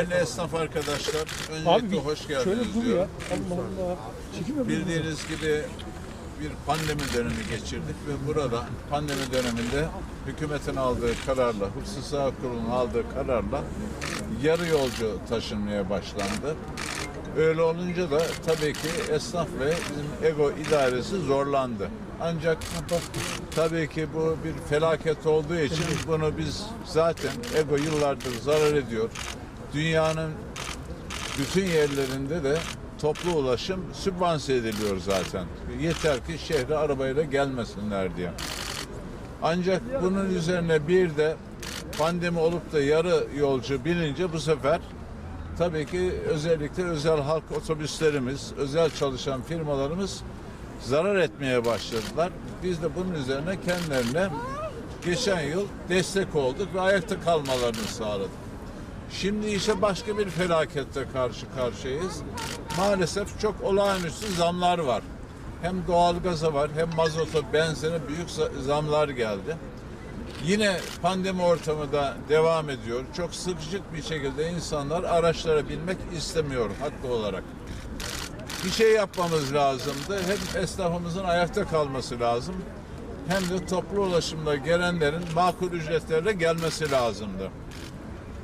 Değerli esnaf arkadaşlar, öncelikle Abi hoş şöyle geldiniz dur ya. diyorum. Allah Allah. Çekim. Bildiğiniz gibi bir pandemi dönemi geçirdik ve burada pandemi döneminde hükümetin aldığı kararla, Hukuksuz Sağ Kurulu'nun aldığı kararla yarı yolcu taşınmaya başlandı. Öyle olunca da tabii ki esnaf ve bizim ego idaresi zorlandı. Ancak tabii ki bu bir felaket olduğu için bunu biz zaten ego yıllardır zarar ediyor. Dünyanın bütün yerlerinde de toplu ulaşım sübvanse ediliyor zaten. Yeter ki şehre arabayla gelmesinler diye. Ancak bunun üzerine bir de pandemi olup da yarı yolcu bilince bu sefer tabii ki özellikle özel halk otobüslerimiz, özel çalışan firmalarımız zarar etmeye başladılar. Biz de bunun üzerine kendilerine geçen yıl destek olduk ve ayakta kalmalarını sağladık. Şimdi ise başka bir felakette karşı karşıyayız. Maalesef çok olağanüstü zamlar var. Hem doğalgaza var hem mazota, benzine büyük za- zamlar geldi. Yine pandemi ortamı da devam ediyor. Çok sıkışık bir şekilde insanlar araçlara binmek istemiyor haklı olarak. Bir şey yapmamız lazımdı. Hem esnafımızın ayakta kalması lazım. Hem de toplu ulaşımda gelenlerin makul ücretlerle gelmesi lazımdı.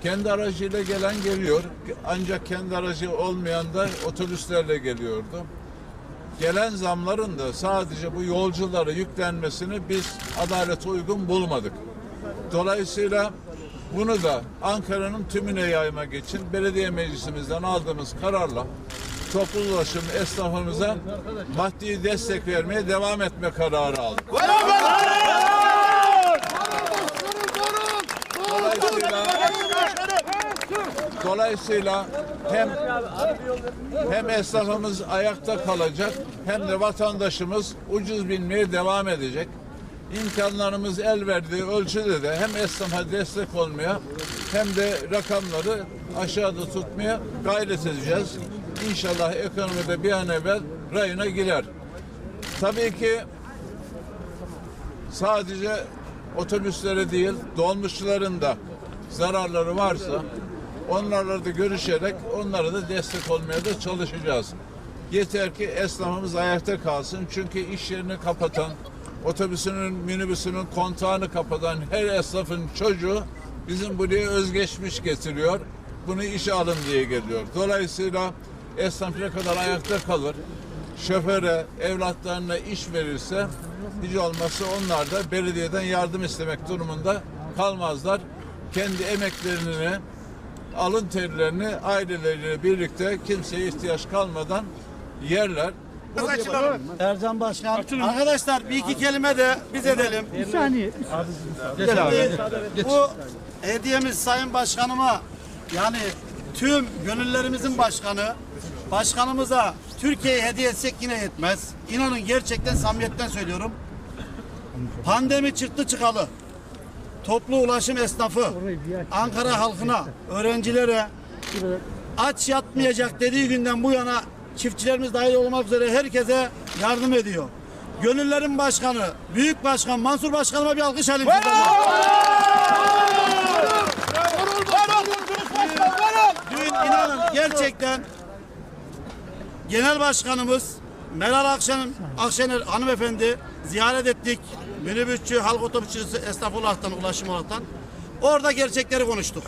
Kendi aracıyla gelen geliyor. Ancak kendi aracı olmayan da otobüslerle geliyordu. Gelen zamların da sadece bu yolculara yüklenmesini biz adalete uygun bulmadık. Dolayısıyla bunu da Ankara'nın tümüne yaymak için belediye meclisimizden aldığımız kararla toplu ulaşım esnafımıza maddi destek vermeye devam etme kararı aldık. Dolayısıyla Dolayısıyla hem hem esnafımız ayakta kalacak hem de vatandaşımız ucuz binmeye devam edecek. İmkanlarımız el verdiği ölçüde de hem esnafa destek olmaya hem de rakamları aşağıda tutmaya gayret edeceğiz. İnşallah ekonomide bir an evvel rayına girer. Tabii ki sadece otobüslere değil dolmuşçuların da zararları varsa onlarla da görüşerek onlara da destek olmaya da çalışacağız. Yeter ki esnafımız ayakta kalsın. Çünkü iş yerini kapatan, otobüsünün, minibüsünün kontağını kapatan her esnafın çocuğu bizim buraya özgeçmiş getiriyor. Bunu işe alın diye geliyor. Dolayısıyla esnaf ne kadar ayakta kalır, şoföre, evlatlarına iş verirse hiç olmazsa onlar da belediyeden yardım istemek durumunda kalmazlar. Kendi emeklerini, alın terilerini aileleriyle birlikte kimseye ihtiyaç kalmadan yerler. Ercan Başkan. Arkadaşlar bir iki kelime de biz edelim. Bir saniye. Bu hediyemiz Sayın Başkanıma yani tüm gönüllerimizin başkanı başkanımıza Türkiye'ye hediye etsek yine yetmez. İnanın gerçekten samimiyetten söylüyorum. Pandemi çıktı çıkalı. Toplu ulaşım esnafı, Ankara halkına, öğrencilere aç yatmayacak dediği günden bu yana çiftçilerimiz dahil olmak üzere herkese yardım ediyor. Gönüllerin başkanı, büyük başkan Mansur Başkanıma bir alkış alayım. Dün inanın gerçekten Genel Başkanımız Meral Akşener, Akşener hanımefendi ziyaret ettik. Minibüsçü, halk otobüsçüsü esnaf olaraktan, ulaşım olaraktan. Orada gerçekleri konuştuk.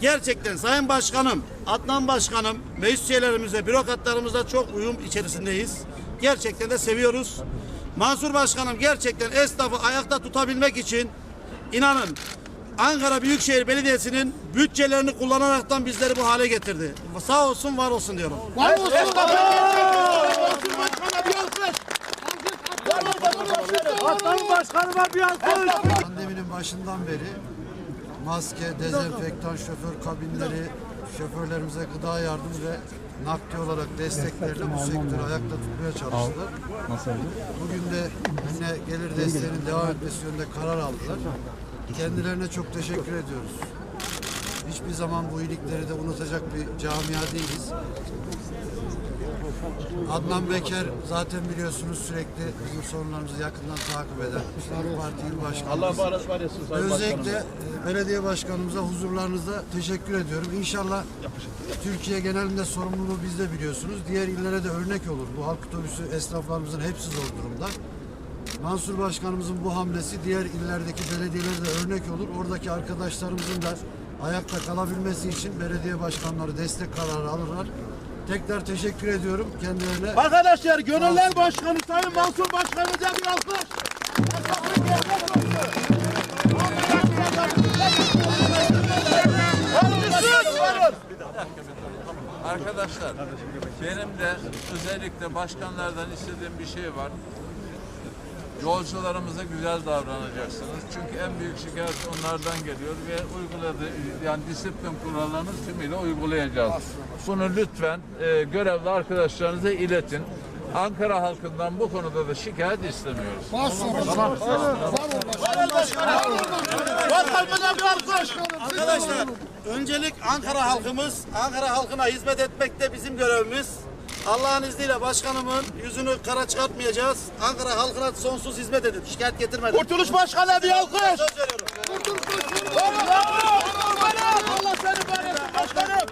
Gerçekten Sayın Başkanım, Adnan Başkanım, meclis üyelerimize, bürokratlarımızla çok uyum içerisindeyiz. Gerçekten de seviyoruz. Mansur Başkanım gerçekten esnafı ayakta tutabilmek için inanın Ankara Büyükşehir Belediyesi'nin bütçelerini kullanaraktan bizleri bu hale getirdi. Sağ olsun, var olsun diyorum. Pandeminin başından beri maske, dezenfektan, şoför kabinleri, şoförlerimize gıda yardım ve nakdi olarak desteklerle bu sektörü ayakta tutmaya çalıştılar. Bugün de yine gelir desteğinin devam etmesi yönünde karar aldılar. Kendilerine çok teşekkür ediyoruz. Hiçbir zaman bu iyilikleri de unutacak bir camia değiliz. Adnan Beker zaten biliyorsunuz sürekli bizim sorunlarımızı yakından takip eden İYİ Parti İl Başkanımız. Allah var, etsin Sayın Özellikle e, belediye başkanımıza huzurlarınızda teşekkür ediyorum. İnşallah Türkiye genelinde sorumluluğu biz de biliyorsunuz. Diğer illere de örnek olur. Bu halk otobüsü esnaflarımızın hepsi zor durumda. Mansur Başkanımızın bu hamlesi diğer illerdeki belediyelere de örnek olur. Oradaki arkadaşlarımızın da ayakta kalabilmesi için belediye başkanları destek kararı alırlar. Tekrar teşekkür ediyorum kendilerine. Arkadaşlar Gönüller Başkanı Sayın Mansur Başkanımıza bir alkış. Arkadaşlar benim de özellikle başkanlardan istediğim bir şey var. Yolcularımıza güzel davranacaksınız. Çünkü en büyük şikayet onlardan geliyor ve uyguladığı yani disiplin kurallarını tümüyle uygulayacağız. Bunu lütfen e, görevli arkadaşlarınıza iletin. Ankara halkından bu konuda da şikayet istemiyoruz. Alkış. Arkadaşlar öncelik Ankara halkımız, Ankara halkına hizmet etmek de bizim görevimiz. Allah'ın izniyle başkanımın yüzünü kara çıkartmayacağız. Ankara halkına sonsuz hizmet edin. Şikayet getirmeden. Kurtuluş Başkan'a bir alkış. Söz veriyorum. Allah seni var etsin başkanım.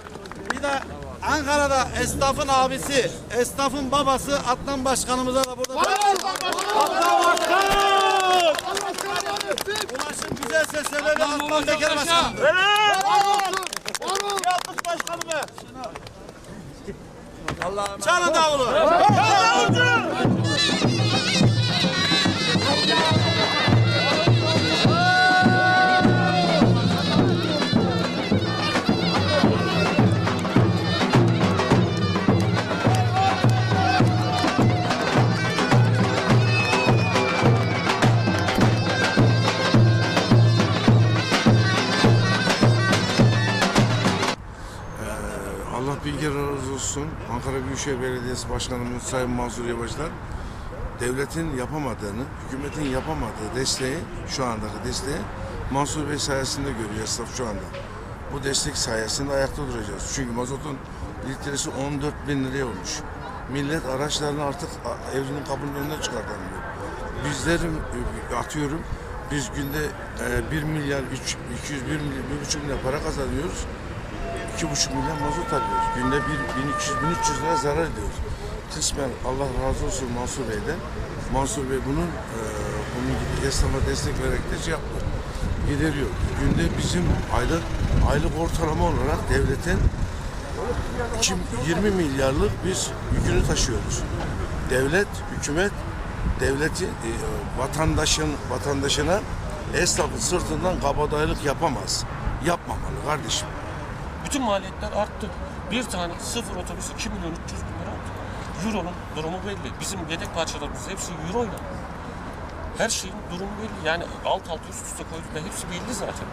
Bir de Ankara'da esnafın abisi, esnafın babası Adnan Başkanımıza da burada ulaşım güzelse sebebi Adnan Beker Başkanım. Bir alkış başkanıma. Allah'a emanet Çalın davulu. Büyükşehir Belediyesi Başkanımız Sayın Mansur Yavaş'tan devletin yapamadığını, hükümetin yapamadığı desteği, şu andaki desteği Mansur Bey sayesinde görüyor esnaf şu anda. Bu destek sayesinde ayakta duracağız. Çünkü mazotun litresi 14 bin liraya olmuş. Millet araçlarını artık evinin kapının önüne çıkartamıyor. Bizlerim e, atıyorum biz günde e, 1 milyar 3, 200 1 milyar 1,5 milyar para kazanıyoruz. 2,5 milyon mazot alıyoruz. Günde 1200 1300 lira zarar ediyoruz. Kısmen Allah razı olsun Mansur Bey'den. Mansur Bey bunun e, bunun gibi esnafa destek vererek de şey yaptı. Gideriyor. Günde bizim aylık aylık ortalama olarak devletin 2 20 milyarlık biz yükünü taşıyoruz. Devlet, hükümet devleti e, vatandaşın vatandaşına esnafın sırtından kabadayılık yapamaz. Yapmamalı kardeşim. Bütün maliyetler arttı. Bir tane sıfır otobüs 2 milyon 300 bin lira oldu. Euro'nun durumu belli. Bizim yedek parçalarımız hepsi Euro'yla. Her şeyin durumu belli. Yani alt alta üst üste koyduklar hepsi belli zaten.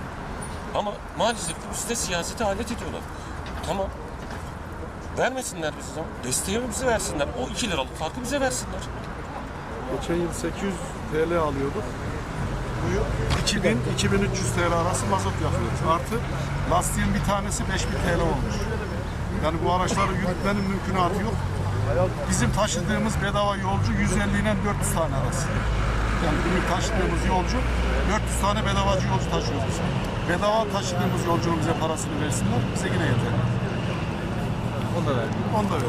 Ama maalesef ki bizde siyasete alet ediyorlar. Tamam. Vermesinler bize zaman. Desteği bize versinler. O 2 liralık farkı bize versinler. Geçen yıl 800 TL alıyorduk. Bu yıl 2000-2300 TL arası mazot yakıyoruz. Artı lastiğin bir tanesi 5000 TL olmuş. Yani bu araçları yürütmenin mümkünatı yok. Bizim taşıdığımız bedava yolcu 150 ile 400 tane arası. Yani günlük taşıdığımız yolcu 400 tane bedavacı yolcu taşıyoruz. Bedava taşıdığımız yolcunun bize parasını versinler, bize yine yeter. Onu da ver. Onu da ver.